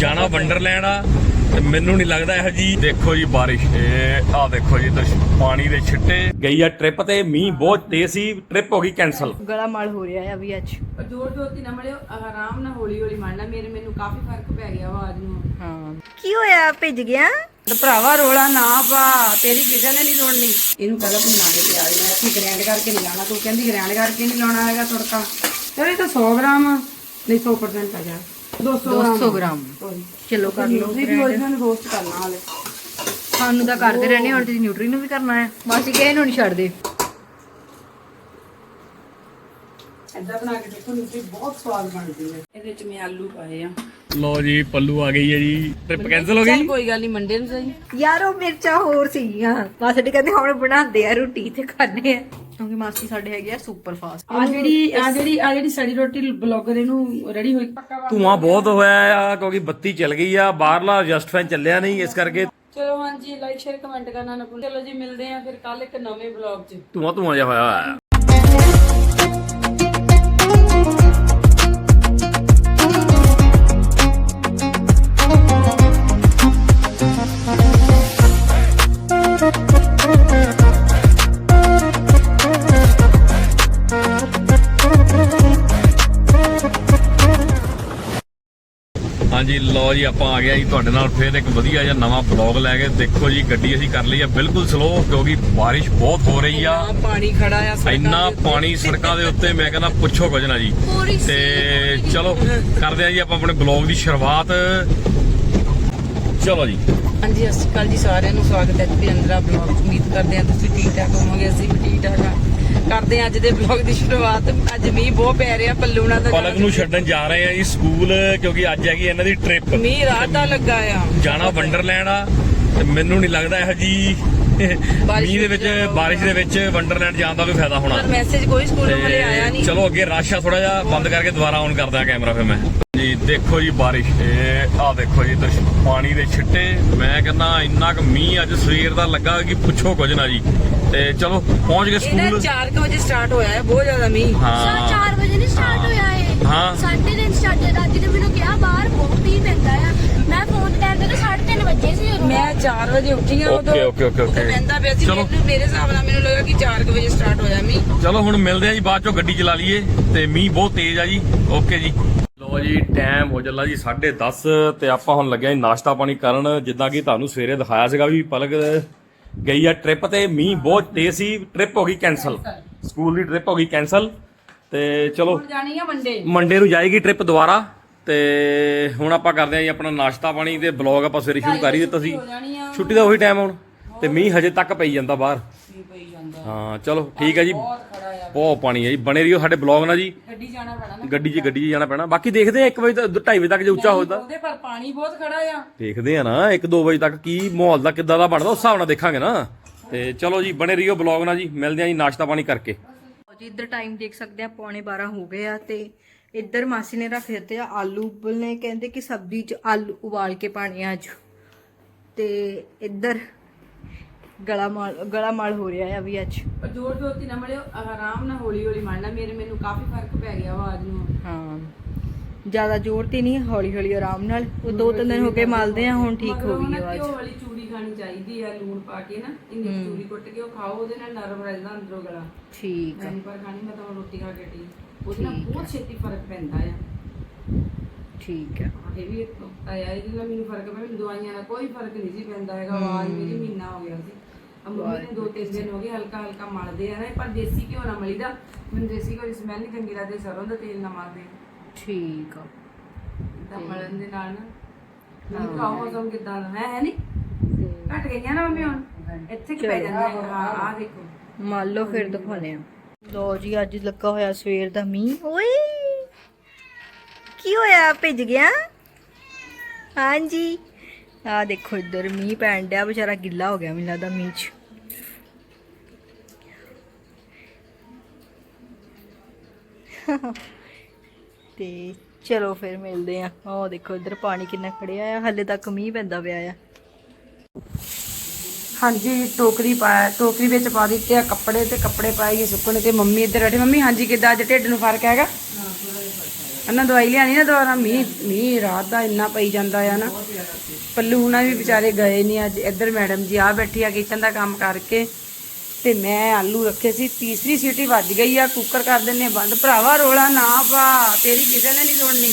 ਜਾਣਾ ਵੰਡਰਲੈਂਡ ਆ ਤੇ ਮੈਨੂੰ ਨਹੀਂ ਲੱਗਦਾ ਇਹੋ ਜੀ ਦੇਖੋ ਜੀ ਬਾਰਿਸ਼ ਇਹ ਆ ਦੇਖੋ ਜੀ ਇੱਧਰ ਪਾਣੀ ਦੇ ਛਿੱਟੇ। ਗਈ ਆ ਟ੍ਰਿਪ ਤੇ ਮੀਂਹ ਬਹੁਤ ਤੇਜ਼ ਸੀ ਟ੍ਰਿਪ ਹੋ ਗਈ ਕੈਨਸਲ ਗਲਾ ਮਲ ਹੋ ਰਿਹਾ ਹੈ ਅਭੀ ਅੱਜ। ਜੋਰ ਜੋਰ ਦੀ ਨਾ ਮੜਿਓ ਆਰਾਮ ਨਾਲ ਹੌਲੀ ਹੌਲੀ ਮੜਨਾ ਮੇਰੇ ਮੈਨੂੰ ਕਾਫੀ ਫ਼ਰਕ ਪੈ ਗਿਆ ਆਵਾਜ਼ ਨੂੰ। ਹਾਂ। ਕੀ ਹੋਇਆ? ਭਿੱਜ ਗਿਆ? ਤੇ ਭਰਾਵਾ ਰੋਲਾ ਨਾ ਪਾ ਤੇਰੀ ਕਿਸੇ ਨੇ ਨਹੀਂ ਸੁਣਨੀ। ਇਹਨੂੰ ਪਹਿਲਾਂ ਭੁੰਨਾ ਕੇ ਪਿਆ ਦੇ ਮੈਂ ਇੱਥੇ ਗ੍ਰੈਂਡ ਕਰਕੇ ਨਹੀਂ ਲਾਣਾ ਤੂੰ ਕਹਿੰਦੀ ਗ੍ਰੈਂਡ ਕਰਕੇ ਨਹੀਂ ਲਾਉਣਾ ਹੈਗਾ ਤੜਕਾ। ਚਲ ਇਹ ਤਾਂ 100 ਗ੍ਰਾਮ ਆ ਨਹੀਂ 100% ਆ ਜਾ। 200 ਗ੍ਰਾਮ। 200 ਗ੍ਰਾਮ ਚਲੋ ਕਰ ਲਓ ਤੁਸੀਂ ਵੀ ਉਹਨਾਂ ਨੂੰ ਰੋਸਟ ਕਰਨਾ ਹਾਲੇ। ਸਾਨੂੰ ਤਾਂ ਕਰਦੇ ਰਹਿੰਦੇ ਹੁਣ ਤੁਸੀਂ ਨਿਊਟਰੀ ਨੂੰ ਵੀ ਕਰਨਾ ਹੈ। ਮਾਸੀ ਕਹੇ ਇਹਨੂੰ ਨਹੀਂ ਛੱਡ ਦੇ ਏਦਾਂ ਬਣਾ ਕੇ ਦੇਖੋ ਨਿਊਟਰੀ ਬਹੁਤ ਸਵਾਦ ਬਣਦੀ ਹੈ। ਇਹਦੇ ਵਿੱਚ ਮੈਂ ਆਲੂ ਪਾਏ ਆ। ਲੋ ਜੀ ਪੱਲੂ ਆ ਗਈ ਹੈ ਜੀ। ਟ੍ਰਿਪ ਕੈਨਸਲ ਹੋ ਗਈ? ਕੋਈ ਗੱਲ ਨਹੀਂ ਮੰਡੇ ਨੂੰ ਸਹੀ। ਯਾਰ ਉਹ ਮਿਰਚਾਂ ਹੋਰ ਸੀਗੀਆਂ। ਮਾਸੀ ਕਹਿੰਦੇ ਹੁਣ ਬਣਾਉਂਦੇ ਆ ਰੋਟੀ ਤੇ ਖਾਣੇ ਆ। ਕਿਉਂਕਿ ਮਾਸੀ ਸਾਡੇ ਹੈਗੇ ਆ ਸੁਪਰ ਫਾਸਟ ਆ ਜਿਹੜੀ ਆ ਜਿਹੜੀ ਆ ਜਿਹੜੀ ਸੜੀ ਰੋਟੀ ਬਲੌਗਰ ਇਹਨੂੰ ਰੈਡੀ ਹੋਈ। ਧੂਆਂ ਬਹੁਤ ਹੋਇਆ ਆ ਕਿਉਂਕਿ ਬੱਤੀ ਚੱਲ ਗਈ ਆ। ਬਾਹਰਲਾ ਜਸਟ ਫੈਨ ਚੱਲਿਆ ਨਹੀਂ ਇਸ ਕਰਕੇ। ਚਲੋ ਹਾਂਜੀ ਲਾਈਕ ਸ਼ੇਅਰ ਕਮੈਂਟ ਕਰਨਾ ਨਾ ਭੁੱਲੋ ਚਲੋ ਜੀ ਮਿਲਦੇ ਆ ਫਿਰ ਕੱਲ ਇੱਕ ਨਵੇਂ ਬਲੌਗ 'ਚ। ਧੂਆਂ ਧੂਆਂ ਜਿਹਾ ਹੋਇਆ ਹੋਇਆ। ਹਾਂਜੀ ਲੋ ਜੀ ਆਪਾਂ ਆ ਗਿਆ ਜੀ ਤੁਹਾਡੇ ਨਾਲ ਫੇਰ ਇੱਕ ਵਧੀਆ ਜਿਹਾ ਨਵਾਂ ਬਲੌਗ ਲੈ ਕੇ। ਦੇਖੋ ਜੀ ਗੱਡੀ ਅਸੀਂ ਕਰ ਲਈ ਆ ਬਿਲਕੁਲ ਸਲੋ ਕਿਉਂਕਿ ਬਾਰਿਸ਼ ਬਹੁਤ ਹੋ ਰਹੀ ਆ। ਆ ਪਾਣੀ ਖੜਾ ਆ ਸੜਕਾਂ ਇੰਨਾ। ਪਾਣੀ ਸੜਕਾਂ ਦੇ ਉੱਤੇ ਮੈਂ ਕਹਿੰਦਾ ਪੁੱਛੋ ਕੁਝ ਨਾ ਜੀ। ਤੇ ਚਲੋ ਕਰਦੇ ਆ ਜੀ ਆਪਾਂ ਆਪਣੇ ਬਲੌਗ ਦੀ ਸ਼ੁਰੂਆਤ। ਚਲੋ ਜੀ। ਹਾਂਜੀ ਅਕਾਲ ਜੀ ਸਾਰਿਆਂ ਨੂੰ ਸਵਾਗਤ ਹੈ ਜੀ ਅੰਦਰਾ ਬਲੌਗ ਉਮੀਦ ਕਰਦੇ ਹਾਂ ਤੁਸੀਂ ਠੀਕ ਠਾਕ ਹੋਵੋਗੇ ਅਸੀਂ ਵੀ ਠੀਕ ਠਾਕ ਆ ਕਰਦੇ ਅੱਜ ਦੇ ਬਲੌਗ ਦੀ ਸ਼ੁਰੂਆਤ। ਅੱਜ ਮੀਂਹ ਬਹੁਤ ਪੈ ਰਿਹਾ ਪੱਲੂਣਾ ਦਾ ਪਲਕ ਨੂੰ ਛੱਡਣ ਜਾ ਰਹੇ ਆ ਜੀ ਸਕੂਲ ਕਿਉਂਕਿ ਅੱਜ ਹੈਗੀ ਇਹਨਾਂ ਦੀ ਟ੍ਰਿਪ ਮੀਂਹ ਰਾਤ ਦਾ ਲੱਗਾ ਆ। ਜਾਣਾ ਵੰਡਰਲੈਂਡ ਆ ਤੇ ਮੈਨੂੰ ਨਹੀਂ ਲੱਗਦਾ ਇਹੋ ਜੀ ਮੀਂਹ ਦੇ ਵਿੱਚ ਬਾਰਿਸ਼ ਦੇ ਵਿੱਚ ਵੰਡਰਲੈਂਡ ਜਾਣ ਦਾ ਕੋਈ ਫਾਇਦਾ ਹੋਣਾ। ਮੈਸੇਜ ਕੋਈ ਸਕੂਲੋਂ ਹਲੇ ਆਇਆ ਨਹੀਂ। ਚਲੋ ਅੱਗੇ ਰਸ਼ ਆ ਥੋੜਾ ਜਿਹਾ ਬੰਦ ਕਰਕੇ ਦੁਬਾਰਾ ਔਨ ਕਰਦਾ ਕੈਮਰਾ ਫਿਰ ਮੈਂ। ਦੇਖੋ ਜੀ ਬਾਰਿਸ਼ ਇਹ ਆ ਦੇਖੋ ਜੀ ਇੱਧਰ ਪਾਣੀ ਦੇ ਛਿੱਟੇ ਮੈਂ ਕਹਿੰਦਾ ਇੰਨਾ ਕੁ ਮੀਂਹ ਅੱਜ ਸਵੇਰ ਦਾ ਲੱਗਾ ਕਿ ਪੁੱਛੋ ਕੁਝ ਨਾ ਜੀ। ਤੇ ਚਲੋ ਪਹੁੰਚ ਗਏ ਇਹਦਾ ਸਕੂਲ। 4 ਵਜੇ ਸਟਾਰਟ ਹੋਇਆ ਹੈ ਬਹੁਤ ਜ਼ਿਆਦਾ ਮੀਂਹ। ਹਾਂ। 4 ਵਜੇ ਨਹੀਂ ਸਟਾਰਟ ਹੋਇਆ ਏ ਹਾਂ। ਸਾਢੇ ਤਿੰਨ ਸਟਾਰਟ ਹੋਇਆ ਦਾਦੀ ਨੇ ਮੈਨੂੰ ਕਿਹਾ ਬਾਹਰ ਬਹੁਤ ਮੀਂਹ ਪੈਂਦਾ ਆ। ਮੈਂ ਫੋਨ ਤੇ ਟਾਈਮ ਤੇ 3:30 ਵਜੇ ਸੀ ਉਦੋਂ। ਮੈਂ 4 ਵਜੇ ਉੱਠੀ ਆ ਉਦੋਂ। Okay, okay, okay, okay. ਪੈਂਦਾ ਪਿਆ ਸੀ ਚਲੋ। ਮੈਨੂੰ ਮੇਰੇ ਹਿਸਾਬ ਨਾਲ ਮੈਨੂੰ ਲੱਗਾ ਕਿ 4 ਵਜੇ ਸਟਾਰਟ ਹੋਇਆ ਮੀਂਹ। ਚਲੋ ਹੁਣ ਮਿਲਦੇ ਆ ਜੀ ਬਾਅਦ ਚੋਂ ਗੱਡੀ ਚਲਾ ਲਈਏ। ਤੇ ਮੀਂਹ ਬਹੁਤ ਤੇਜ਼ ਆ ਜੀ। ਓਕੇ ਜੀ। ਲੋ ਜੀ ਟਾਈਮ ਹੋ ਚੱਲਾ ਜੀ 10:30 ਤੇ ਆਪਾਂ ਹੁਣ ਲੱਗਿਆ ਜੀ ਨਾਸ਼ਤਾ ਪਾਣੀ ਕਰਨ ਜਿੱਦਾਂ ਕਿ ਤੁਹਾਨੂੰ ਸਵੇਰੇ ਦਿਖਾਇਆ ਸੀਗਾ ਵੀ ਪਲਕ ਗਈ ਆ ਟ੍ਰਿਪ ਤੇ ਮੀਂਹ ਬਹੁਤ ਤੇਜ਼ ਸੀ ਟ੍ਰਿਪ ਹੋ ਗਈ ਕੈਨਸਲ ਸਕੂਲ ਦੀ ਟ੍ਰਿਪ ਹੋ ਗਈ ਕੈਨਸਲ ਤੇ ਚਲੋ ਜਾਣੀ ਆ ਮੰਡੇ ਮੰਡੇ ਨੂੰ ਜਾਏਗੀ ਟ੍ਰਿਪ ਦੁਬਾਰਾ। ਤੇ ਹੁਣ ਆਪਾਂ ਕਰਦੇ ਆ ਜੀ ਆਪਣਾ ਨਾਸ਼ਤਾ ਪਾਣੀ ਤੇ ਬਲੌਗ ਆਪਾਂ ਸਵੇਰੇ ਸ਼ੁਰੂ ਕਰ ਹੀ ਦਿੱਤਾ ਸੀ। ਛੁੱਟੀ ਦਾ ਉਹੀ ਟਾਈਮ ਹੁਣ। ਤੇ ਮੀਂਹ ਹਜੇ ਤੱਕ ਪਈ ਜਾਂਦਾ ਬਾਹਰ। ਮੀਂਹ ਪਈ ਜਾਂਦਾ ਹਾਂ। ਚਲੋ ਠੀਕ ਹੈ ਜੀ। ਬਹੁਤ ਖੜਾ ਆ ਬਹੁਤ ਪਾਣੀ ਹੈ ਜੀ। ਬਣੇ ਰਹੀਓ ਸਾਡੇ ਬਲੌਗ ਨਾਲ ਜੀ। ਗੱਡੀ ਜਾਣਾ ਪੈਣਾ ਨਾ ਗੱਡੀ 'ਚ ਗੱਡੀ 'ਚ ਜਾਣਾ ਪੈਣਾ। ਬਾਕੀ ਦੇਖਦੇ ਆ 1 ਵਜੇ ਤੱਕ 2:30 ਵਜੇ ਤੱਕ ਜੇ ਉੱਚਾ ਹੋਦਾ ਉਹਦੇ ਪਰ ਪਾਣੀ ਬਹੁਤ ਖੜਾ ਆ। ਦੇਖਦੇ ਆ ਨਾ 1-2 ਵਜੇ ਤੱਕ ਕੀ ਮਾਹੌਲ ਦਾ ਕਿੱਦਾਂ ਦਾ ਬਣਦਾ ਉਸ ਹਿਸਾਬ ਨਾਲ ਦੇਖਾਂਗੇ ਨਾ। ਤੇ ਚਲੋ ਜੀ ਬਣੇ ਰਹੀਓ ਬਲੌਗ ਨਾਲ ਜੀ। ਮਿਲਦੇ ਆ ਜੀ ਨਾਸ਼ਤਾ ਪਾਣੀ ਕਰਕੇ। ਜੀ ਇੱਧਰ ਟਾਈਮ ਦੇਖ ਸਕਦੇ ਆ ਪੌਣੇ 12 ਹੋ ਗਏ ਆ ਤੇ ਇੱਧਰ ਮਾਸੀ ਨੇ ਰੱਖ ਦਿੱਤੇ ਆ ਆਲੂ। ਉਬਲਨੇ ਕਹਿੰਦੇ ਕਿ ਸਬਜ਼ੀ 'ਚ ਆਲੂ ਉਬਾਲ ਕੇ ਪਾਣੇ ਆ ਅੱਜ। ਤੇ ਇੱਧਰ ਗਲਾ ਮਲ ਗਲਾ ਮਲ ਹੋ ਰਿਹਾ ਹੈ ਅਭੀ ਅੱਜ। ਪਰ ਜੋਰ ਜੋਰ ਦੀ ਨਾ ਮੜਿਓ ਆਰਾਮ ਨਾਲ ਹੌਲੀ ਹੌਲੀ ਮੜਨਾ ਮੇਰੇ ਮੈਨੂੰ ਕਾਫੀ ਫ਼ਰਕ ਪੈ ਗਿਆ ਆਵਾਜ਼ ਨੂੰ। ਹਾਂ। ਜ਼ਿਆਦਾ ਜ਼ੋਰ ਤੇ ਨਹੀਂ ਹੌਲੀ ਹੌਲੀ ਆਰਾਮ ਨਾਲ। ਉਹ ਦੋ ਤਿੰਨ ਦਿਨ ਹੋ ਕੇ ਮਲਦੇ ਆ ਹੁਣ ਠੀਕ ਹੋ ਗਈ ਆਵਾਜ਼। ਉਹ ਵਾਲੀ ਚੂਰੀ ਖਾਣੀ ਚਾਹੀਦੀ ਆ ਲੂਣ ਪਾ ਕੇ ਨਾ ਇੰਨੀ ਚੂਰੀ ਕੁੱਟ ਕੇ ਉਹ ਖਾਓ ਉਹਦੇ ਨਾਲ ਨਰਮ ਰਹਿੰਦਾ ਅੰਦਰੋਂ ਗਲਾ। ਠੀਕ ਆ। ਪਰ ਖਾਣੀ ਮੈਂ ਤਾਂ ਰੋਟੀ ਖਾ ਕੇ ਟੀ ਉਹਦੇ ਨਾਲ ਬਹੁਤ ਛੇਤੀ ਫ਼ਰਕ ਪੈਂਦਾ ਆ। ਠੀਕ ਆ। ਇਹ ਵੀ ਇੱਕ ਆਇਆ ਇਹਦੇ ਨਾਲ ਮੈਨੂੰ ਫ਼ਰਕ ਪਿਆ ਮੈਨੂੰ ਦਵਾਈਆਂ ਨਾਲ ਕੋਈ ਫ਼ਰਕ ਨਹੀਂ ਸੀ ਪੈਂਦਾ ਹੈਗਾ ਆਵਾਜ਼ ਮੇਰੀ ਮਹੀਨਾ ਹੋ ਗਿਆ ਸੀ। ਨੇ ਦੋ ਤਿੰਨ ਦਿਨ ਹੋ ਗਏ ਹਲਕਾ ਹਲਕਾ ਮਲਦੇ ਆ ਨਾ ਪਰ ਦੇਸੀ ਘਿਓ ਨਾਲ ਮਲੀਦਾ। ਮੈਨੂੰ ਦੇਸੀ ਘਿਓ ਦੀ ਸਮੈਲ ਨਹੀਂ ਚੰਗੀ ਲੱਗਦੀ ਸਰੋਂ ਦਾ ਤੇਲ ਨਾਲ ਮਲਦੇ। ਠੀਕ ਆ। ਤਾਂ ਮਲਣ ਦੇ ਨਾਲ ਨਾ। ਮੈਨੂੰ ਕਾਹ ਮੌਸਮ ਕਿਦਾਂ ਦਾ ਹੈ ਹੈ ਨਹੀਂ ਘਟ ਗਈਆਂ ਨਾ ਮੰਮੀ ਹੁਣ? ਇੱਥੇ ਕਿ ਪੈ ਜਾਂਦੀਆਂ? ਹਾਂ ਆ ਦੇਖੋ। ਮੰਨ ਲਓ ਫਿਰ ਦਿਖਾਉਨੇ ਆ ਲੋ ਜੀ ਅੱਜ ਲੱਗਾ ਹੋਇਆ ਸਵੇਰ ਦਾ ਮੀਂਹ। ਓਏ! ਕੀ ਹੋਇਆ? ਭਿੱਜ ਗਿਆ? ਹਾਂਜੀ। ਆ ਦੇਖੋ ਇੱਧਰ ਮੀਂਹ ਪੈਣ ਡਿਆ ਵਿਚਾਰਾ ਗਿੱਲਾ ਹੋ ਗਿਆ ਮੈਨੂੰ ਲੱਗਦਾ ਮੀਂਹ 'ਚ। ਤੇ ਚਲੋ ਫਿਰ ਮਿਲਦੇ ਆ ਉਹ ਦੇਖੋ ਇੱਧਰ ਪਾਣੀ ਕਿੰਨਾ ਖੜਿਆ ਆ, ਹੱਲੇ ਤੱਕ ਮੀਂਹ ਪੈਂਦਾ ਪਿਆ ਆ। ਹਾਂਜੀ, ਟੋਕਰੀ ਪਾ, ਟੋਕਰੀ ਵਿੱਚ ਪਾ ਦਿੱਤੇ ਆ ਕੱਪੜੇ ਤੇ ਕੱਪੜੇ ਪਾਈਏ ਸੁੱਕਣੇ ਤੇ ਮੰਮੀ ਇੱਧਰ ਬੈਠੇ। ਮੰਮੀ, ਹਾਂਜੀ, ਕਿੱਦਾਂ? ਅੱਜ ਢਿੱਡ ਨੂੰ ਫ਼ਰਕ ਹੈਗਾ? ਅੰਨਾ ਦਵਾਈ ਲਿਆਣੀ ਨਾ ਦੁਬਾਰਾ। ਮੀਂਹ ਮੀਂਹ ਰਾਤ ਦਾ ਇੰਨਾ ਪਈ ਜਾਂਦਾ ਆ ਨਾ। ਪੱਲੂ ਹੁਣਾਂ ਵੀ ਵਿਚਾਰੇ ਗਏ ਨਹੀਂ ਅੱਜ। ਇੱਧਰ ਮੈਡਮ ਜੀ ਆ ਬੈਠੀ ਆ ਕਿਚਨ ਦਾ ਕੰਮ ਕਰਕੇ। ਤੇ ਮੈਂ ਆਲੂ ਰੱਖੇ ਸੀ, ਤੀਸਰੀ ਸੀਟੀ ਵੱਜ ਗਈ ਆ ਕੁੱਕਰ ਕਰ ਦਿੰਨੇ ਬੰਦ। ਭਰਾਵਾ, ਰੋਲਾ ਨਾ ਪਾ, ਤੇਰੀ ਕਿਸੇ ਨੇ ਨਹੀਂ ਸੁਣਨੀ।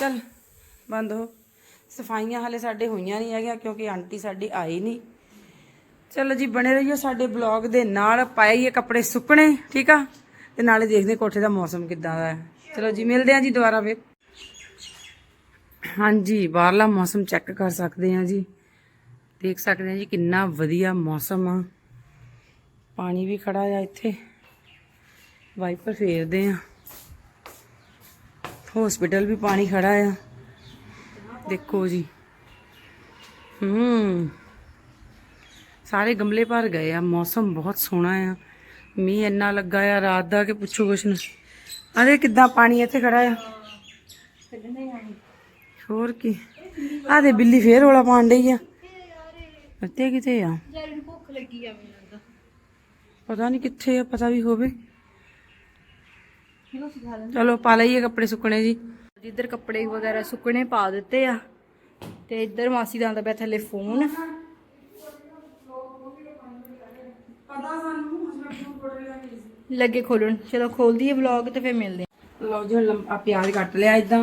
ਚਲ, ਬੰਦ ਹੋ। ਸਫਾਈਆਂ ਹਲੇ ਸਾਡੇ ਹੋਈਆਂ ਨਹੀਂ ਹੈਗੀਆਂ, ਕਿਉਂਕਿ ਆਂਟੀ ਸਾਡੀ ਆਈ ਨਹੀਂ ਚਲੋ ਜੀ, ਬਣੇ ਰਹੀਓ ਸਾਡੇ ਬਲੌਗ ਦੇ ਨਾਲ। ਪਾਈਏ ਕੱਪੜੇ ਸੁੱਕਣੇ, ਠੀਕ ਆ? ਤੇ ਨਾਲੇ ਦੇਖਦੇ ਕੋਠੇ ਦਾ ਮੌਸਮ ਕਿੱਦਾਂ ਦਾ ਹੈ। ਚਲੋ ਜੀ, ਮਿਲਦੇ ਆ ਜੀ ਦੁਬਾਰਾ ਫਿਰ। ਹਾਂਜੀ, ਬਾਹਰਲਾ ਮੌਸਮ ਚੈੱਕ ਕਰ ਸਕਦੇ ਆ ਜੀ। ਦੇਖ ਸਕਦੇ ਆ ਜੀ ਕਿੰਨਾ ਵਧੀਆ ਮੌਸਮ ਆ। ਪਾਣੀ ਵੀ ਖੜਾ ਆ ਇੱਥੇ। ਵਾਈਪਰ ਫੇਰਦੇ ਆ। ਹਸਪੀਟਲ ਵੀ ਪਾਣੀ ਖੜਾ ਆ। ਦੇਖੋ ਜੀ। ਹੂੰ। ਸਾਰੇ ਗਮਲੇ ਭਰ ਗਏ ਆ। ਮੌਸਮ ਬਹੁਤ ਸੋਹਣਾ ਆ। ਮੀਂਹ ਇੰਨਾ ਲੱਗਾ ਆ ਰਾਤ ਦਾ ਕਿ ਪੁੱਛੋ ਕੁਛ ਨਾ। ਅਰੇ ਕਿੱਦਾਂ ਪਾਣੀ ਇੱਥੇ ਖੜਾ ਆ? ਹੋਰ ਕੀ? ਆ ਦੇ ਬਿੱਲੀ ਫੇਰ ਰੋਲਾ ਪਾਣ ਡਈ ਆ। ਇੱਥੇ ਕਿਤੇ ਆ ਯਾਰ ਭੁੱਖ ਲੱਗੀ ਆ? ਪਤਾ ਨਹੀਂ ਕਿੱਥੇ ਆ ਪਤਾ ਵੀ ਹੋਵੇ। ਚਲੋ ਪਾ ਲਈਏ ਕੱਪੜੇ ਸੁੱਕਣੇ ਜੀ। ਜਿੱਧਰ ਕੱਪੜੇ ਵਗੈਰਾ ਸੁੱਕਣੇ ਪਾ ਦਿੱਤੇ ਆ ਤੇ ਇੱਧਰ ਮਾਸੀ ਦਾ ਆਂਦਾ ਪਿਆ ਥੱਲੇ ਫੋਨ। ਲੱਗੇ ਖੋਲਣ। ਚਲੋ ਖੋਲਦੀ ਹੈ ਵਲੌਗ ਤੇ ਫਿਰ ਮਿਲਦੇ ਲਓ ਜੀ ਆ ਪਿਆਜ਼ ਕੱਟ ਲਿਆ ਇਦਾਂ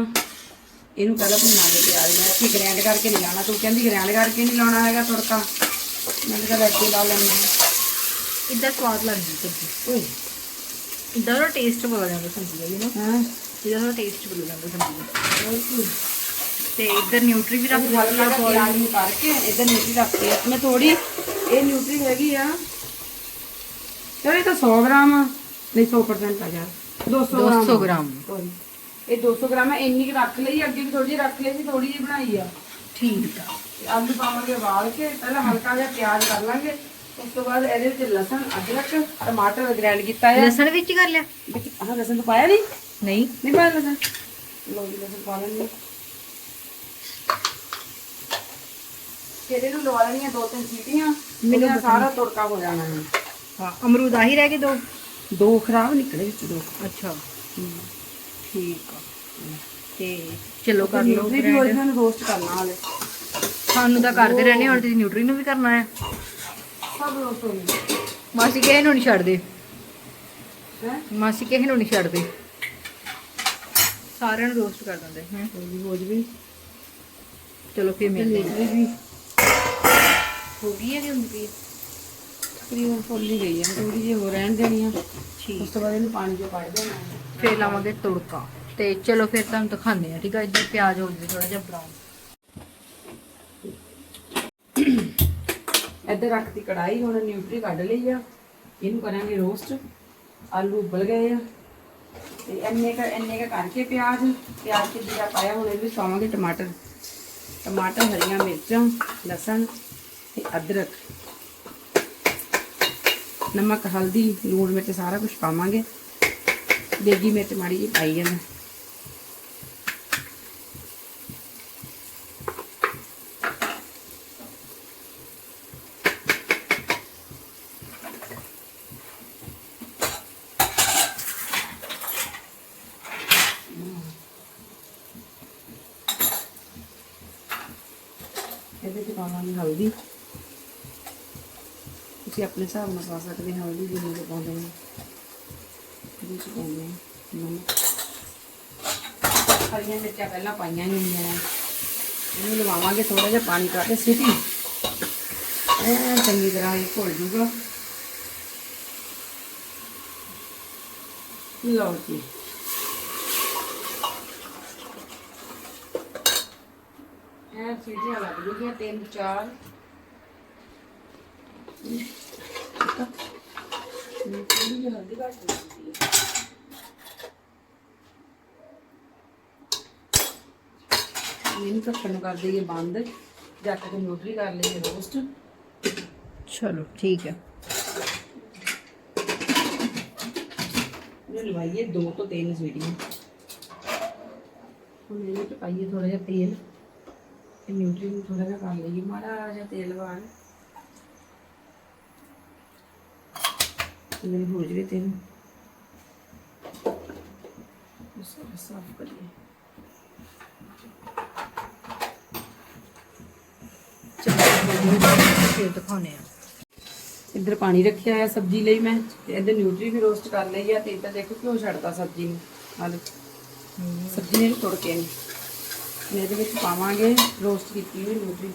ਇਹਨੂੰ ਪਹਿਲਾਂ ਭੁੰਨਾ ਦੇ ਪਿਆਜ਼ ਮੈਂ ਇੱਥੇ ਗ੍ਰੈਂਡ ਕਰਕੇ ਨਹੀਂ ਲਾਣਾ ਤੂੰ ਕਹਿੰਦੀ ਗ੍ਰੈਂਡ ਕਰਕੇ ਨਹੀਂ ਲਾਉਣਾ ਹੈਗਾ ਤੜਕਾ। ਮੈਂ ਤਾਂ ਵੈਸੇ ਲਾ ਲੈਂਦੀ ਇੱਦਾਂ ਸਵਾਦ ਲੱਗਦੀ ਸਬਜ਼ੀ ਓਏ ਇੱਦਾਂ ਦਾ ਟੇਸਟ ਬਦਲ ਜਾਂਦਾ ਸਬਜ਼ੀ ਦਾ ਯੂ نو ਹਾਂ ਇਹਦਾ ਦਾ ਟੇਸਟ ਬਦਲ ਜਾਂਦਾ ਸਬਜ਼ੀ ਦਾ ਤੇ ਇੱਧਰ ਨਿਊਟਰੀ ਵੀ ਰੱਖ ਹਲਕਾ ਜਿਹਾ ਪਿਆਜ਼ ਨੂੰ ਕਰਕੇ ਇਧਰ ਨਿਊਟਰੀ ਰੱਖਤੀ ਹੈ ਮੈਂ ਥੋੜੀ ਇਹ ਨਿਊਟਰੀ ਹੈਗੀ ਆ ਯਾਰ ਇਹ ਤਾਂ 100 ਗ੍ਰਾਮ ਆ ਨਹੀਂ 100% ਆ ਯਾਰ 200 ਗ੍ਰਾਮ 200 ਗ੍ਰਾਮ Sorry, ਇਹ 200 ਗ੍ਰਾਮ ਹੈ ਇੰਨੀ ਕੁ ਰੱਖ ਲਈ ਅੱਗੇ ਵੀ ਥੋੜੀ ਜਿਹੀ ਰੱਖ ਲਈ ਸੀ ਥੋੜੀ ਜਿਹੀ ਬਣਾਈ ਆ ਠੀਕ ਆ ਤੇ ਆਲੂ ਪਾਵਾਂਗੇ ਵਾਲ ਕੇ ਪਹਿਲਾਂ ਹਲਕਾ ਜਿਹਾ ਪਿਆਜ਼ ਕਰ ਲਾਂਗੇ ਉਸ ਤੋਂ ਬਾਅਦ ਇਹਦੇ ਵਿੱਚ ਲਸਣ ਅਦਰਕ ਟਮਾਟਰ ਗ੍ਰੈਂਡ ਕੀਤਾ ਹੈ ਲਸਣ ਵਿੱਚ ਹੀ ਕਰ ਲਿਆ? ਵਿੱਚ ਆਹ ਲਸਣ ਤਾਂ ਪਾਇਆ ਨਹੀਂ? ਨਹੀਂ। ਨਹੀਂ ਪਾਇਆ ਲਸਣ? ਲੋ ਜੀ ਲਸਣ ਪਾ ਹਾਂ। ਫਿਰ ਇਹਨੂੰ ਲਵਾ ਲੈਣੀਆਂ ਦੋ ਤਿੰਨ ਸੀਟੀਆਂ। ਮੈਨੂੰ ਸਾਰਾ ਤੁਰਕਾ ਹੋ ਜਾਣਾ ਹੈ ਹਾਂ ਅਮਰੂਦ ਆਹੀ ਰਹਿ ਗਏ ਦੋ? ਦੋ ਖਰਾਬ ਨਿਕਲੇ ਵਿੱਚ ਦੋ। ਅੱਛਾ। ਠੀਕ ਆ। ਤੇ ਚਲੋ ਕਰ ਲਓ ਨਿਊਟਰੀ ਵੀ ਉਹਦੇ ਨੂੰ ਰੋਸਟ ਕਰਨਾ ਹਾਲੇ। ਸਾਨੂੰ ਤਾਂ ਕਰਦੇ ਰਹਿੰਦੇ ਹੁਣ ਤੁਸੀਂ ਨਿਊਟਰੀ ਨੂੰ ਵੀ ਕਰਨਾ ਹੈ ਸਭ ਮਾਸੀ ਕਿਸੇ ਨੂੰ ਨਹੀਂ ਛੱਡਦੇ। ਹੈ? ਮਾਸੀ ਕਿਸੇ ਨੂੰ ਨਹੀਂ ਛੱਡਦੇ। ਸਾਰਿਆਂ ਨੂੰ ਰੋਸਟ ਕਰ ਦਿੰਦੇ ਹੈ। ਕੋਈ ਹੋ ਜਵੇ ਚਲੋ ਫਿਰ ਮਿਲਦੇ ਹਾਂ। ਵੀ ਹੋ। ਗਈ ਹੈ ਕਿ ਹੁੰਦੀ ਪਈ? ਤਕਰੀਬਨ ਫੁੱਲ ਹੀ ਗਈ ਹੈ ਥੋੜੀ ਜਿਹੀ ਹੋ ਰਹਿਣ ਦੇਣੀ ਆ। ਠੀਕ। ਉਸ ਤੋਂ ਬਾਅਦ ਇਹਨੂੰ ਪਾਣੀ ਚੋਂ ਕੱਢ ਦੇਣਾ। ਫਿਰ ਲਾਵਾਂਗੇ ਤੜਕਾ। ਤੇ ਚਲੋ ਫਿਰ ਤੁਹਾਨੂੰ ਦਿਖਾਉਂਦੇ ਆ ਠੀਕ ਆ? ਇੱਧਰ ਪਿਆਜ਼ ਹੋ ਜਾਵੇ ਥੋੜਾ ਜਿਹਾ ਬਰਾਊਨ ਇੱਧਰ ਰੱਖਤੀ ਕੜਾਈ ਹੁਣ ਨਿਊਟਰੀ ਕੱਢ ਲਈ ਆ। ਇਹਨੂੰ ਕਰਾਂਗੇ ਰੋਸਟ। ਆਲੂ ਉਬਲ ਗਏ ਆ। ਤੇ ਇੰਨੇ ਕ ਇੰਨੇ ਕ ਕਰਕੇ ਪਿਆਜ਼। ਪਿਆਜ਼ ਤੇ ਜੀਰਾ ਪਾਇਆ, ਹੁਣ ਇਹਦੇ ਵਿੱਚ ਪਾਵਾਂਗੇ ਟਮਾਟਰ। ਟਮਾਟਰ, ਹਰੀਆਂ ਮਿਰਚਾਂ, ਲਸਣ ਤੇ ਅਦਰਕ। ਨਮਕ, ਹਲਦੀ, ਲੂਣ ਮਿਰਚ ਸਾਰਾ ਕੁਝ ਪਾਵਾਂਗੇ। ਦੇਗੀ ਮਿਰਚ ਮਾੜੀ ਜਿਹੀ ਪਾਈ ਜਾਂਦਾ ਇਹਦੇ ਚ ਪਾਵਾਂਗੇ ਹਲਦੀ ਤੁਸੀਂ ਆਪਣੇ ਹਿਸਾਬ ਨਾਲ ਪਾ ਸਕਦੇ ਹੋ ਹਲਦੀ ਜਿੰਨੀ ਕੁ ਪਾਉਂਦੇ ਨੇ ਇਹਦੇ ਚ ਪਾਉਂਦੇ ਹਾਂ। ਨਮਕ। ਹਰੀਆਂ ਮਿਰਚਾਂ ਪਹਿਲਾਂ ਪਾਈਆਂ ਹੀ ਹੁੰਦੀਆਂ ਨੇ। ਇਹਨੂੰ ਲਵਾਵਾਂਗੇ ਥੋੜਾ ਜਿਹਾ ਪਾਣੀ ਪਾ ਕੇ ਸਿਟੀ। ਐ ਚੰਗੀ ਤਰ੍ਹਾਂ ਇਹ ਘੁਲ ਜੂਗਾ। ਲਓ ਜੀ। ਐ ਸੀਟੀਆਂ ਲੱਗ ਜੂਗੀਆਂ ਤਿੰਨ ਚਾਰ। ਇਹਨੂੰ ਢੱਕਣ ਨੂੰ ਕਰ ਦਈਏ ਬੰਦ। ਜਦ ਤੱਕ ਨਿਊਟਰੀ ਕਰ ਲਈਏ ਰੋਸਟ ਚਲੋ ਠੀਕ ਹੈ। ਇਹਨੂੰ ਲਵਾਈਏ ਦੋ ਤੋਂ ਤਿੰਨ ਸੀਟੀਆਂ ਹੁਣ ਇਹਦੇ ਚ ਪਾਈਏ ਥੋੜਾ ਜਿਹਾ ਤੇਲ। ਤੇ ਨਿਊਟਰੀ ਨੂੰ ਥੋੜਾ ਜਿਹਾ ਕਰ ਲਈਏ। ਮਾੜਾ ਜਿਹਾ ਤੇਲ ਵਾਲ ਮੇਰੇ ਹੋ ਜਵੇ ਸਾਫ਼ ਕਰੀਏ। ਫਿਰ ਦਿਖਾਉਣੇ ਆ। ਇੱਧਰ ਪਾਣੀ ਰੱਖਿਆ ਆ ਸਬਜ਼ੀ ਲਈ ਮੈਂ ਤੇ ਇੱਧਰ ਨਿਊਟਰੀ ਵੀ ਰੋਸਟ ਕਰ ਲਈ ਆ ਤੇ ਇੱਧਰ ਦੇਖੋ ਕਿਉਂ ਛੱਡਤਾ ਸਬਜ਼ੀ ਨੂੰ। ਆ ਲਓ ਸਬਜ਼ੀ ਨੇ ਤੋੜ ਕੇ ਨੇ ਇਹਦੇ ਵਿੱਚ ਪਾਵਾਂਗੇ ਰੋਸਟ ਕੀਤੀ ਹੋਈ ਨਿਊਟਰੀ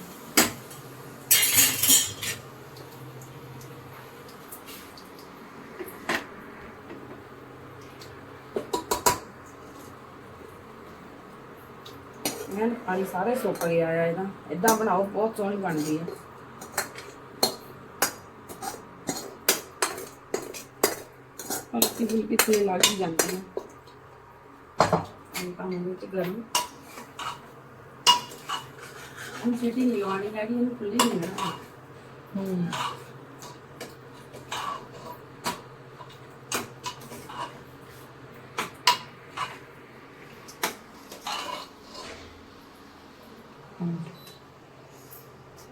ਮੈਂ ਪਾਣੀ ਸਾਰੇ ਸੁੱਕ ਗਿਆ ਆ ਇਹਦਾ ਇਦਾਂ ਬਣਾਓ, ਬਹੁਤ ਸੋਹਣੀ ਬਣਦੀ ਆ। ਹਲਕੀ ਫੁਲਕੀ ਤੇਲ ਲੱਗ ਹੀ ਜਾਂਦੀ ਹੈ ਇਹ ਤਾਂ ਹੁਣ ਵਿੱਚ ਗਰਮ। ਹੁਣ ਸਿੱਟੀ ਨਹੀਂ ਲਵਾਉਣੀ ਹੈਗੀ, ਇਹਨੂੰ ਖੁੱਲੀ ਨਹੀਂ ਰਹਿਣਾ। ਹੂੰ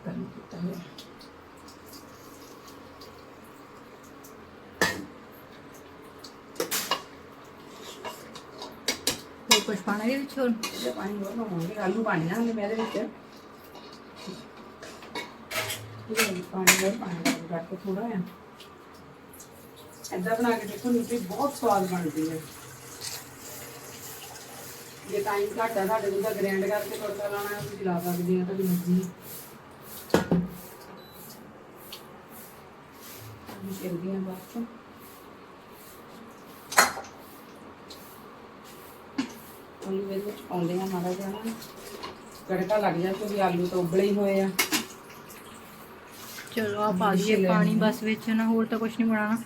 ਗਰਮ ਕੀਤਾ ਹੋਇਆ ਹੋਰ ਕੁਝ ਪਾਣਾ ਇਹਦੇ ਵਿੱਚ ਹੋਰ ਇਹਦੇ ਪਾਣੀ ਹੋਰ ਪਾਵਾਂਗੇ ਆਲੂ ਪਾਣੀ ਨਾ ਹਲੇ ਮੈਂ ਇਹਦੇ ਵਿੱਚ ਇਹਦੇ ਪਾਣੀ ਹੋਰ ਪਾਣੀ ਕਰਕੇ ਥੋੜਾ ਆ ਏਦਾਂ ਬਣਾ ਕੇ ਦੇਖੋ ਨਿਊਟਰੀ ਬਹੁਤ ਸਵਾਦ ਬਣਦੀ ਹੈ। ਜੇ ਟਾਈਮ ਘੱਟ ਹੈ ਤੁਹਾਡੇ ਕੋਲ ਤਾਂ ਗ੍ਰੈਂਡ ਕਰਕੇ ਤੜਕਾ ਲਾਣਾ ਹੈ, ਤੁਸੀਂ ਲਾ ਸਕਦੇ ਹੋ ਤੁਹਾਡੀ ਮਰਜ਼ੀ। ਇਹ ਚਲਦੀਆਂ ਬਾਅਦ ਚੋਂ। ਆਲੂ ਇਹਦੇ ਵਿੱਚ ਪਾਉਂਦੇ ਆ ਮਾੜਾ ਜਿਹਾ ਨਾ। ਤੜਕਾ ਲੱਗ ਜਾ ਕਿਉਂਕਿ ਆਲੂ ਤਾਂ ਉਬਲੇ ਹੀ ਹੋਏ ਆ। ਚਲੋ ਆ ਪਾ ਦਈਏ ਪਾਣੀ ਬਸ ਵਿੱਚ ਨਾ ਹੋਰ ਤਾਂ ਕੁਝ ਨਹੀਂ ਬਣਾਉਣਾ।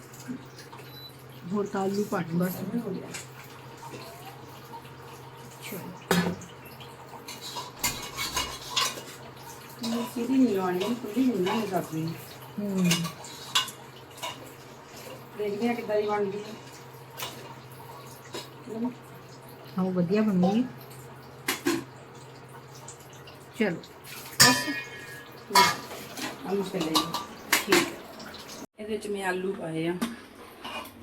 ਹੋਰ ਤਾਂ ਆਲੂ ਪਾਣੀ ਬਸ। ਹੋ ਗਿਆ। ਇਹ ਸਿੱਧੀ ਨਹੀਂ ਲਾਉਣੀ ਖੁੱਲੀ ਨਹੀਂ ਨਾ ਕਰਦੀ ਹੂੰ। ਦੇਖਦੇ ਆ ਕਿੱਦਾਂ ਦੀ ਬਣਦੀ ਹੈ ਹਾਂ ਉਹ ਵਧੀਆ ਬਣੂਗੀ ਚਲੋ ਆਲੂ ਛੱਲੇ ਠੀਕ ਇਹਦੇ ਵਿੱਚ ਮੈਂ ਆਲੂ ਪਾਏ ਆ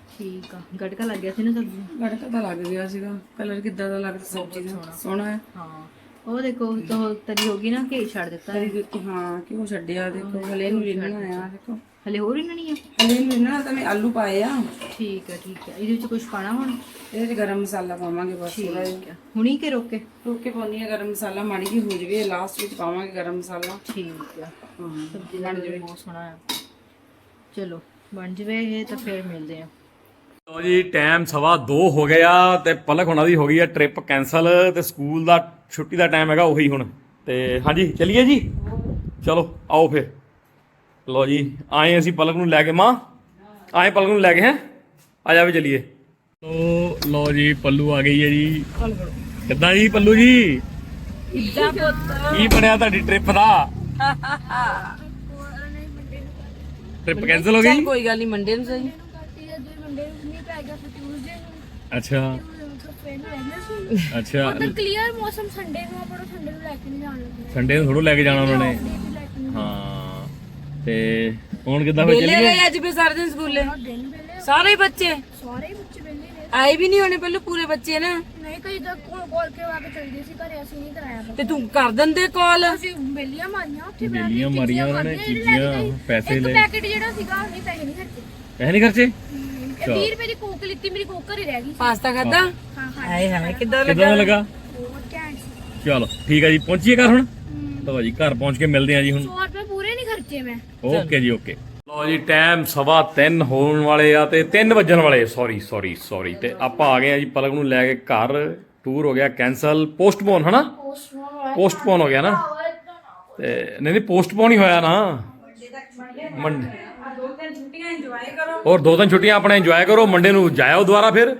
ਠੀਕ ਆ ਗੜਕਾ ਲੱਗ ਗਿਆ ਸੀ ਨਾ ਸਬਜ਼ੀ ਗੜਕਾ ਤਾਂ ਲੱਗ ਗਿਆ ਸੀਗਾ ਕਲਰ ਕਿੱਦਾਂ ਦਾ ਲੱਗਦਾ ਸਬਜ਼ੀ ਦਾ ਸੋਹਣਾ ਹੈ ਹਾਂ ਉਹ ਦੇਖੋ ਤੋ ਤਰੀ ਹੋ ਗਈ ਨਾ ਘੇ ਛੱਡ ਦਿੱਤਾ ਤਰੀ ਦੇ ਉੱਤੇ ਹਾਂ ਕਿਉਂ ਛੱਡਿਆ ਦੇਖੋ ਹਲੇ ਨੂੰ ਰਿੰਨਣਾ ਆ ਦੇਖੋ ਹਲੇ ਹੋਰ ਨਹੀਂ ਆ? ਹਲੇ ਨੂੰ ਰਿੰਨਣਾ ਤਾਂ ਮੈਂ ਆਲੂ ਪਾਏ ਆ। ਠੀਕ ਆ ਠੀਕ ਆ। ਇਹਦੇ ਵਿੱਚ ਕੁਝ ਪਾਣਾ ਹੁਣ? ਇਹਦੇ ਵਿੱਚ ਗਰਮ ਮਸਾਲਾ ਪਾਵਾਂਗੇ ਬਸ ਥੋੜਾ ਜਿਹਾ। ਆ ਹੁਣੀ ਕੇ ਰੋਕੇ? ਰੋਕ ਪਾਉਣੀ ਆ ਗਰਮ ਮਸਾਲਾ ਮਾੜੀ ਜਿਹੀ ਹੋ ਜਵੇ ਲਾਸਟ ਵਿੱਚ ਪਾਵਾਂਗੇ ਗਰਮ ਮਸਾਲਾ। ਠੀਕ ਆ। ਹਾਂ। ਸਬਜ਼ੀ ਬਣ ਜਾਵੇ ਬਹੁਤ ਸੋਹਣਾ ਆ। ਚਲੋ ਬਣ ਜਵੇ ਇਹ ਤਾਂ ਫੇਰ ਮਿਲਦੇ ਆ। ਲੋ ਜੀ ਟਾਈਮ ਸਵਾ 2 ਹੋ ਗਿਆ ਤੇ ਪਲਕ ਹੁਣਾਂ ਦੀ ਹੋ ਗਈ ਹੈ ਟ੍ਰਿਪ ਕੈਨਸਲ ਤੇ ਸਕੂਲ ਦਾ ਛੁੱਟੀ ਦਾ ਟਾਈਮ ਹੈਗਾ ਉਹੀ ਹੁਣ। ਤੇ ਹਾਂਜੀ ਚਲਿਏ ਜੀ? ਚਲੋ ਆਓ ਫਿਰ। ਲੋ ਜੀ ਆਏ ਅਸੀਂ ਪਲਕ ਨੂੰ ਲੈ ਕੇ ਮਾਂ। ਆਏ ਪਲਕ ਨੂੰ ਲੈ ਕੇ ਹੈ? ਆ ਜਾ ਵੀ ਚਲਿਏ। ਲੋ ਲੋ ਜੀ ਪੱਲੂ ਆ ਗਈ ਹੈ ਜੀ। ਕਿੱਦਾਂ ਜੀ ਪੱਲੂ ਜੀ? ਇੱਦਾਂ ਪੁੱਤ। ਕੀ ਬਣਿਆ ਤੁਹਾਡੀ ਟ੍ਰਿਪ ਦਾ? ਟ੍ਰਿਪ ਕੈਨਸਲ ਹੋ ਗਈ? ਕੋਈ ਗੱਲ ਨਹੀਂ ਮੰਡੇ ਨੂੰ ਸਹੀ। ਅੱਛਾ। ਅੱਛਾ। ਕਲੀਅਰ ਮੌਸਮ ਸੰਡੇ ਨੂੰ ਆਪਣਾ ਸੰਡੇ ਨੂੰ ਲੈ ਕੇ ਨਹੀਂ ਜਾਣਾ ਸੰਡੇ ਨੂੰ ਥੋੜੋ ਲੈ ਕੇ ਜਾਣਾ ਉਹਨਾਂ ਨੇ। ਹਾਂ। ਤੇ ਹੁਣ ਕਿੱਦਾਂ ਵੇਲੇ ਚੱਲੀਏ? ਰਹੇ ਅੱਜ ਵੀ ਸਾਰੇ ਦਿਨ ਸਕੂਲੇ? ਦਿਨ ਵੇਲੇ ਸਾਰੇ ਹੀ ਬੱਚੇ? ਸਾਰੇ ਹੀ ਬੱਚੇ ਵੇਲੇ ਨੇ ਆਏ ਵੀ ਨਹੀਂ ਹੋਣੇ ਪਹਿਲਾਂ ਪੂਰੇ ਬੱਚੇ ਨਾ? ਨਹੀਂ ਕਈ ਤਾਂ ਕੋਲ ਕੋਲ ਕੇ ਵਾ ਕੇ ਚਲ ਗਏ ਸੀ ਘਰੇ ਅਸੀਂ ਨਹੀਂ ਕਰਾਇਆ ਤੇ ਤੂੰ ਕਰ ਦਿੰਦੇ ਕਾਲ? ਅਸੀਂ ਬੇਲੀਆਂ ਮਾਰੀਆਂ ਉੱਥੇ ਬੈਠ ਕੇ ਬੇਲੀਆਂ ਮਾਰੀਆਂ ਉਹਨਾਂ ਨੇ ਚੀਜ਼ੀਆਂ ਪੈਸੇ ਇੱਕ ਲਏ ਪੈਕੇਟ ਜਿਹੜਾ ਸੀਗਾ ਉਹਨੇ ਪੈਸੇ ਨਹੀਂ ਖਰਚੇ। ਪੈਸੇ ਨਹੀਂ ਖਰਚੇ? ਇਹ 20 ਰੁਪਏ ਦੀ ਕੋਕ ਲਿੱਤੀ ਮੇਰੀ ਕੋਕ ਘਰੇ ਰਹਿ ਗਈ ਪਾਸਤਾ ਖਾਦਾ ਹਾਂ। ਹਾਂ ਹਾਏ ਹਾਏ ਕਿੱਦਾਂ ਕਿੱਦਾਂ ਦਾ ਲੱਗਾ? ਬਹੁਤ ਘੈਂਟ ਸੀ। ਚਲੋ ਠੀਕ ਹੈ ਜੀ ਪਹੁੰਚੀਏ ਘਰ ਹੁਣ? ਲਓ ਜੀ ਘਰ ਪਹੁੰਚ ਕੇ ਮਿਲਦੇ ਆ ਜੀ ਹੁਣ। 100 ਰੁਪਏ ਖਰਚੇ ਮੈਂ ਓਕੇ ਜੀ ਓਕੇ ਲਓ ਜੀ ਟਾਈਮ ਸਵਾ 3 ਹੋਣ ਵਾਲੇ ਆ ਤੇ 3 ਵੱਜਣ ਵਾਲੇ ਸੌਰੀ ਸੌਰੀ ਸੌਰੀ ਤੇ ਆਪਾਂ ਆ ਗਏ ਆ ਜੀ ਪਲਕ ਨੂੰ ਲੈ ਕੇ ਘਰ। ਟੂਰ ਹੋ ਗਿਆ ਕੈਨਸਲ ਪੋਸਟਪੋਨ ਹਨਾ? ਪੋਸਟਪੋਨ ਹੋ ਗਿਆ ਨਾ? ਤੇ ਨਹੀਂ ਨਹੀਂ ਪੋਸਟਪੋਨ ਹੀ ਹੋਇਆ ਨਾ। ਮੰਡੇ ਦੋ ਤਿੰਨ ਛੁੱਟੀਆਂ ਇੰਜੋਏ ਕਰੋ। ਹੋਰ ਦੋ ਛੁੱਟੀਆਂ ਆਪਣੇ ਇੰਜੋਏ ਕਰੋ। ਮੰਡੇ ਨੂੰ ਜਾਇਓ ਦੁਬਾਰਾ ਫਿਰ।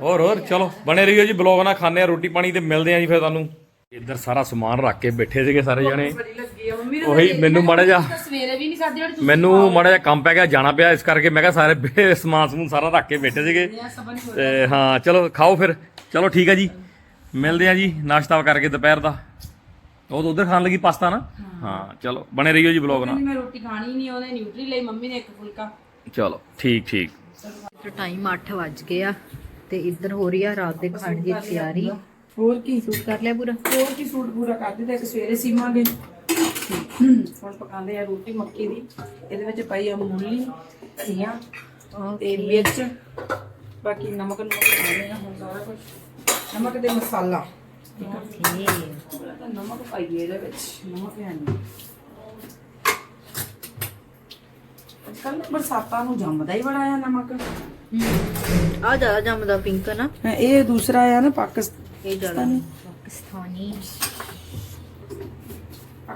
ਹੋਰ ਹੋਰ ਚਲੋ ਬਣੇ ਰਹੀਓ ਜੀ। ਬਲੌਗ ਨਾਲ ਖਾਣੇ ਆ ਰੋਟੀ ਪਾਣੀ ਤੇ ਮਿਲਦੇ ਆ ਜੀ ਫਿਰ ਤੁਹਾਨੂੰ। ਇੱਧਰ ਸਾਰਾ ਸਮਾਨ ਰੱਖ ਕੇ ਬੈਠੇ ਸੀਗੇ ਸਾਰੇ ਜਣੇ। ਬੜੀ ਲੱਗੀ ਆ ਮੰਮੀ ਉਹੀ ਮੈਨੂੰ ਮਾੜਾ ਜਿਹਾ ਤਾਂ ਸਵੇਰੇ ਵੀ ਨਹੀਂ ਖਾਦੀ ਜਿਹੜੀ ਮੈਨੂੰ ਮਾੜਾ ਜਿਹਾ ਕੰਮ ਪੈ ਗਿਆ ਜਾਣਾ ਪਿਆ ਇਸ ਕਰਕੇ ਮੈਂ ਕਿਹਾ ਸਾਰੇ ਸਮਾਨ ਸਮੂਨ ਸਾਰਾ ਰੱਖ ਕੇ ਬੈਠੇ ਸੀਗੇ। ਤੇ ਹਾਂ ਚਲੋ ਖਾਓ ਫਿਰ। ਚਲੋ ਠੀਕ ਹੈ ਜੀ। ਮਿਲਦੇ ਆ ਜੀ ਨਾਸ਼ਤਾ ਕਰਕੇ ਦੁਪਹਿਰ ਦਾ। ਉਹ ਤਾਂ ਉਧਰ ਖਾਣ ਲੱਗੀ ਪਾਸਤਾ ਨਾ? ਹਾਂ। ਚਲੋ ਬਣੇ ਰਹੀਓ ਜੀ ਬਲੌਗ ਨਾਲ। ਮੈਂ ਰੋਟੀ ਖਾਣੀ ਨਹੀਂ ਉਹਨੇ ਨਿਊਟਰੀ ਲਈ ਮੰਮੀ ਨੇ ਇੱਕ ਫੁਲਕਾ। ਚਲੋ ਠੀਕ ਠੀਕ। ਟਾਈਮ 8 ਵੱਜ ਗਏ ਆ ਤੇ ਇੱਧਰ ਹੋ ਰਹੀ ਆ ਰਾਤ ਦੇ ਖਾਣ ਦੀ ਤਿਆਰੀ। ਹੋਰ ਕੀ ਸੂਟ ਕਰ ਲਿਆ ਪੂਰਾ? ਹੋਰ ਕੀ ਸੂਟ ਪੂਰਾ ਕਰ ਦਿੱਤਾ? ਇੱਕ ਸਵੇਰੇ ਸੀਵਾਂਗੇ। ਹੁਣ ਪਕਾਉਂਦੇ ਆ ਰੋਟੀ ਮੱਕੀ ਦੀ। ਇਹਦੇ ਵਿੱਚ ਪਾਈ ਆ ਮੂਲੀ ਧਨੀਆ ਤੇ ਮਿਰਚ। ਬਾਕੀ ਨਮਕ ਨਮਕ ਪਾਉਂਦੇ ਆ ਹੁਣ ਸਾਰਾ ਕੁਝ ਨਮਕ ਤੇ ਮਸਾਲਾ। ਠੀਕ ਆ? ਓਕੇ। ਥੋੜ੍ਹਾ ਜਿਹਾ ਨਮਕ ਪਾਈਏ ਇਹਦੇ ਵਿੱਚ। ਨਮਕ ਹੈ ਨਹੀਂ ਕੱਲ ਬਰਸਾਤਾਂ ਨੂੰ ਜੰਮਦਾ ਹੀ ਬੜਾ ਆ ਨਮਕ। ਆ ਜ਼ਿਆਦਾ ਜੰਮਦਾ ਪਿੰਕ ਨਾ। ਇਹ ਦੂਸਰਾ ਆ ਨਾ ਪਾਕਿਸਤਾਨ। ਇਹ ਜ਼ਿਆਦਾ ਪਾਕਿਸਤਾਨੀ।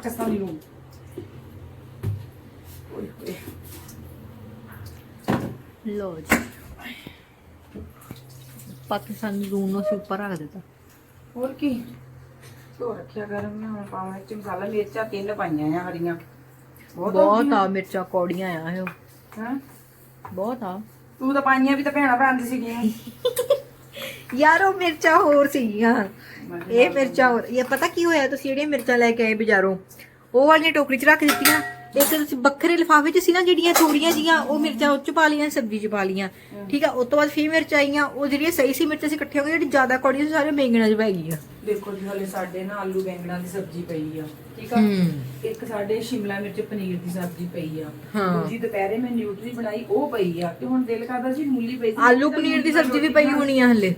ਪਾਕਿਸਤਾਨੀ ਨੂੰ ਓਏ ਹੋਏ ਲੋ ਜੀ ਪਾਕਿਸਤਾਨੀ ਲੂਣ ਨੂੰ ਅਸੀਂ ਉੱਪਰ ਰੱਖ ਦਿੱਤਾ ਹੋਰ ਕੀ ਧੋ ਰੱਖਿਆ ਗਰਮ ਨਾ ਹੁਣ ਪਾਵਾਂ ਇਹ 'ਚ ਮਸਾਲਾ ਮਿਰਚਾਂ ਤਿੰਨ ਪਾਈਆਂ ਆ ਹਰੀਆਂ ਬਹੁਤ ਬਹੁਤ ਆ ਮਿਰਚਾਂ ਕੌੜੀਆਂ ਆ ਇਹ ਹਾਂ ਬਹੁਤ ਆ ਤੂੰ ਤਾਂ ਪਾਈਆਂ ਯਾਰ ਉਹ ਮਿਰਚਾਂ ਹੋਰ ਸੀਗੀਆਂ। ਇਹ ਮਿਰਚਾਂ ਹੋਰ ਇਹ ਪਤਾ ਕੀ ਹੋਇਆ? ਤੁਸੀਂ ਜਿਹੜੀਆਂ ਮਿਰਚਾਂ ਲੈ ਕੇ ਆਏ ਬਾਜ਼ਾਰੋਂ ਉਹ ਵਾਲੀਆਂ ਟੋਕਰੀ 'ਚ ਰੱਖ ਦਿੱਤੀਆਂ। ਇੱਕ ਤੁਸੀਂ ਵੱਖਰੇ ਲਿਫਾਫੇ 'ਚ ਸੀ ਨਾ ਜਿਹੜੀਆਂ ਥੋੜੀਆਂ ਜੀਆਂ ਉਹ ਮਿਰਚਾਂ ਉਹ 'ਚ ਪਾ ਲਈਆਂ ਸਬਜ਼ੀ 'ਚ ਪਾ ਲਈਆਂ। ਠੀਕ ਆ ਉਸ ਤੋਂ ਬਾਅਦ ਫੀ ਮਿਰਚ ਆਈਆਂ। ਉਹ ਜਿਹੜੀਆਂ ਸਹੀ ਸੀ ਮਿਰਚਾਂ ਸੀ ਇਕੱਠੀਆਂ ਹੋ ਗਈਆਂ ਜਿਹੜੀ ਜ਼ਿਆਦਾ ਕੌੜੀਆਂ ਸੀ ਸਾਰੇ ਬੈਂਗਣਾਂ 'ਚ ਪੈ ਗਈਆਂ ਦੇਖੋ ਜੀ ਹਲੇ ਸਾਡੇ ਨਾ ਆਲੂ ਬੈਂਗਣਾਂ ਦੀ ਸਬਜ਼ੀ ਪਈ ਆ। ਠੀਕ ਆ? ਇੱਕ ਸਾਡੇ ਸ਼ਿਮਲਾ ਮਿਰਚ ਪਨੀਰ ਦੀ ਸਬਜ਼ੀ ਪਈ ਆ। ਦੂਜੀ ਦੁਪਹਿਰੇ ਮੈਂ ਨਿਊਟਰੀ ਬਣਾਈ ਉਹ ਪਈ ਆ। ਤੇ ਹੁਣ ਦਿਲ ਕਰਦਾ ਸੀ ਮੂਲੀ ਪਈ ਸੀ ਆਲੂ ਪਨੀਰ ਦੀ ਸਬਜ਼ੀ ਵੀ ਪਈ ਹੋਣੀ ਆ ਹਲੇ।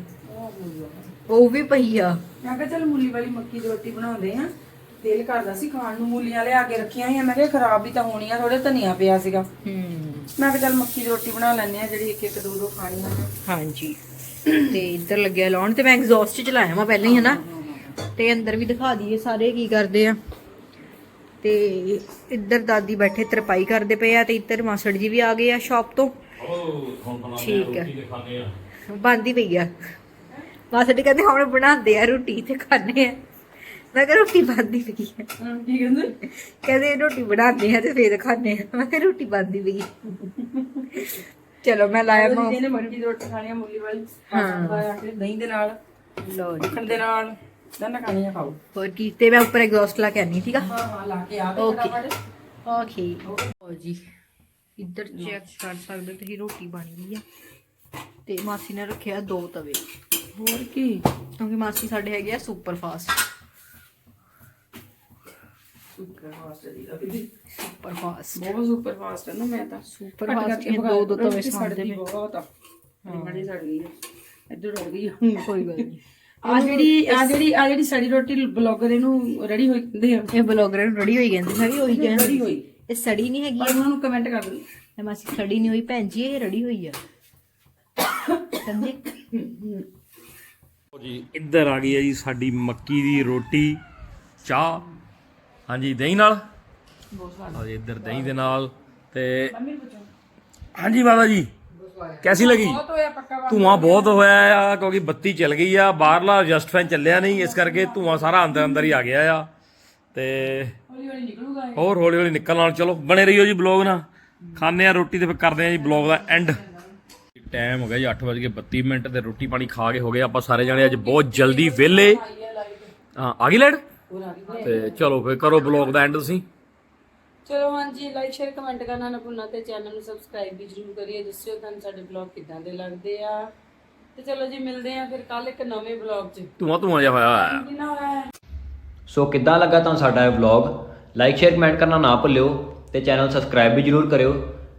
ਉਹ ਵੀ ਪਈ ਆ। ਮੈਂ ਕਿਹਾ ਚਲ ਮੂਲੀ ਵਾਲੀ ਮੱਕੀ ਦੀ ਰੋਟੀ ਬਣਾਉਂਦੇ ਆ ਦਿਲ ਕਰਦਾ ਸੀ ਖਾਣ ਨੂੰ। ਮੂਲੀਆਂ ਲਿਆ ਕੇ ਰੱਖੀਆਂ ਹੋਈਆਂ ਮੈਂ ਕਿਹਾ ਖਰਾਬ ਵੀ ਤਾਂ ਹੋਣੀਆਂ ਥੋੜੇ ਧਨੀਆ ਪਿਆ ਸੀਗਾ। ਹੂੰ। ਮੈਂ ਕਿਹਾ ਚਲ ਮੱਕੀ ਦੀ ਰੋਟੀ ਬਣਾ ਲੈਣੇ ਆ ਜਿਹੜੀ ਇੱਕ ਇੱਕ ਦੋ ਦੋ ਖਾਣੀਆਂ ਹਾਂਜੀ। ਤੇ ਇੱਧਰ ਲੱਗਿਆ ਲਾਉਣ ਤੇ ਮੈਂ ਐਗਜ਼ੌਸਟ ਚਲਾਇਆ ਮੈਂ ਪਹਿਲਾਂ ਹੀ ਹਨਾ? ਤੇ ਅੰਦਰ ਵੀ ਦਿਖਾ ਦਈਏ ਸਾਰੇ ਕੀ ਕਰਦੇ ਆ। ਤੇ ਇੱਧਰ ਦਾਦੀ ਬੈਠੇ ਤਰਪਾਈ ਕਰਦੇ ਪਏ ਆ ਤੇ ਇੱਧਰ ਮਾਸੜ ਜੀ ਵੀ ਆ ਗਏ ਆ ਸ਼ਾਪ ਤੋਂ। ਠੀਕ ਹੈ। ਬੰਦੀ ਪਈ ਆ। ਮਾਸੜ ਜੀ ਕਹਿੰਦੇ ਹੁਣ ਬਣਾਉਂਦੇ ਆ ਰੋਟੀ ਤੇ ਖਾਣੇ ਆ। ਮੈਂ ਕਿਹਾ ਰੋਟੀ ਬੰਦੀ ਪਈ ਆ। ਕੀ ਕਹਿੰਦੇ? ਕਹਿੰਦੇ ਰੋਟੀ ਬਣਾਉਂਦੇ ਆ ਤੇ ਫੇਰ ਖਾਣੇ ਆ। ਮੈਂ ਕਿਹਾ ਰੋਟੀ ਬੰਦੀ ਪਈ ਆ। ਚਲੋ ਮੈਂ ਲਾਇਆ ਮੈਂ ਜਿਹਨੇ ਮੱਕੀ ਦੀ ਰੋਟੀ ਖਾਣੀ ਆ ਮੂਲੀ ਵਾਲੀ ਹਾਂ। ਦਹੀਂ ਦੇ ਨਾਲ ਲੋ ਜੀ। ਮੱਖਣ ਦੇ ਨਾਲ ਦੋਨਾਂ ਖਾਣੀਆਂ ਖਾਓ। ਹੋਰ ਕੀ? ਤੇ ਮੈਂ ਉੱਪਰ ਐਗਜ਼ੌਸਟ ਲਾ ਕੇ ਆਨੀ ਠੀਕ ਆ? ਹਾਂ ਹਾਂ ਲਾ ਕੇ ਆ। ਗਏ ਓਕੇ ਫਟਾਫਟ ਓਕੇ ਲਓ ਜੀ। ਇੱਧਰ ਚੈੱਕ ਕਰ ਸਕਦੇ ਹੋ ਤੁਸੀਂ ਰੋਟੀ ਬਣ ਗਈ ਆ। ਤੇ ਮਾਸੀ ਨੇ ਰੱਖਿਆ ਦੋ ਤਵੇ। ਹੋਰ ਕੀ? ਕਿਉਂਕਿ ਮਾਸੀ ਸਾਡੇ ਹੈਗੇ ਆ ਸੁਪਰ ਫਾਸਟ ਸੁਪਰ ਫਾਸਟ ਦੀ ਲੱਗਦੀ ਸੁਪਰ ਫਾਸਟ ਬਹੁਤ ਸੁਪਰ ਫਾਸਟ ਹੈ ਨਾ ਮੈਂ ਤਾਂ। ਸੁਪਰ ਫਾਸਟ ਇਹ ਦੋ ਦੋ ਤਵੇ ਸੜਦੀ ਪਏ ਬਹੁਤ ਆ। ਸੜ ਗਈ ਇੱਧਰ ਹੋ ਗਈ ਕੋਈ ਗੱਲ ਨਹੀਂ। ਆ ਜਿਹੜੀ ਆ ਜਿਹੜੀ ਆ ਜਿਹੜੀ ਸੜੀ ਰੋਟੀ ਬਲੌਗਰ ਇਹਨੂੰ ਰੈਡੀ ਹੋਈ ਕਹਿੰਦੇ ਆ। ਇਹ ਬਲੌਗਰ ਨੂੰ ਰੈਡੀ ਹੋਈ ਕਹਿੰਦੇ। ਮੈਂ ਵੀ ਉਹੀ ਕਹਿੰਦੀ। ਰੈਡੀ ਹੋਈ। ਇਹ ਸੜੀ ਨਹੀਂ ਹੈਗੀ। ਉਹਨਾਂ ਨੂੰ ਕਮੈਂਟ ਕਰ ਦਿਓ ਇਹ ਮਾਸੀ ਸੜੀ ਨਹੀਂ ਹੋਈ ਭੈਣ ਜੀ ਇਹ ਰੈਡੀ ਹੋਈ ਆ। ਸਮਝੇ? ਜੀ, ਇੱਧਰ ਆ ਗਈ ਹੈ ਜੀ ਸਾਡੀ ਮੱਕੀ ਦੀ ਰੋਟੀ, ਚਾਹ। ਹਾਂਜੀ, ਦਹੀਂ ਨਾਲ? ਹਾਂ ਜੀ, ਇੱਧਰ ਦਹੀਂ ਦੇ ਨਾਲ ਤੇ ਹਾਂਜੀ, ਮਾਤਾ ਜੀ। ਕੈਸੀ ਲੱਗੀ? ਬਹੁਤ ਧੂਆਂ ਬਹੁਤ ਹੋਇਆ ਆ, ਕਿਉਂਕਿ ਬੱਤੀ ਚੱਲ ਗਈ ਆ, ਬਾਹਰਲਾ ਐਡਜਸਟ ਫੈਨ ਚੱਲਿਆ ਨਹੀਂ, ਇਸ ਕਰਕੇ ਧੂਆਂ ਸਾਰਾ ਅੰਦਰ ਅੰਦਰ ਹੀ ਆ ਗਿਆ ਆ। ਤੇ ਹੌਲੀ ਹੌਲੀ ਨਿਕਲੂਗਾ ਹੋਰ ਹੌਲੀ ਹੌਲੀ ਨਿਕਲਣ ਨਾਲ, ਚਲੋ, ਬਣੇ ਰਹੀਓ ਜੀ ਬਲੌਗ ਨਾਲ। ਖਾਣੇ ਆ ਰੋਟੀ ਤੇ ਫਿਰ ਕਰਦੇ ਆ ਜੀ ਬਲੌਗ ਦਾ ਐਂਡ ਟਾਈਮ ਹੋ ਗਿਆ ਜੀ 8:32 ਮਿੰਟ ਤੇ ਰੋਟੀ ਪਾਣੀ ਖਾ ਕੇ ਹੋ ਗਏ ਆਪਾਂ ਸਾਰੇ ਜਣੇ ਅੱਜ ਬਹੁਤ ਜਲਦੀ ਵਿਹਲੇ। ਹਾਂ ਆ ਗਈ ਲਾਈਟ ਤੇ ਚਲੋ ਫਿਰ ਕਰੋ ਬਲੌਗ ਦਾ ਐਂਡ ਤੁਸੀਂ। ਚਲੋ ਹਾਂਜੀ ਲਾਈਕ ਸ਼ੇਅਰ ਕਮੈਂਟ ਕਰਨਾ ਨਾ ਭੁੱਲਣਾ ਤੇ ਚੈਨਲ ਨੂੰ ਸਬਸਕ੍ਰਾਈਬ ਵੀ ਜਰੂਰ ਕਰੀਏ ਦੱਸਿਓ ਤੁਹਾਨੂੰ ਸਾਡੇ ਬਲੌਗ ਕਿੱਦਾਂ ਦੇ ਲੱਗਦੇ ਆ। ਤੇ ਚਲੋ ਜੀ ਮਿਲਦੇ ਆ ਫਿਰ ਕੱਲ ਇੱਕ ਨਵੇਂ ਬਲੌਗ 'ਚ। ਧੂਆਂ ਧੂਆਂ ਜਿਹਾ ਹੋਇਆ ਹੋਇਆ? ਸੋ ਕਿੱਦਾਂ ਲੱਗਾ ਤੁਹਾਨੂੰ ਸਾਡਾ ਇਹ ਵਲੌਗ ਲਾਈਕ ਸ਼ੇਅਰ ਕਮੈਂਟ ਕਰਨਾ ਨਾ ਭੁੱਲਿਓ ਤੇ ਚੈਨਲ ਸਬਸਕ੍ਰਾਈਬ ਵੀ ਜਰੂਰ ਕਰਿਓ।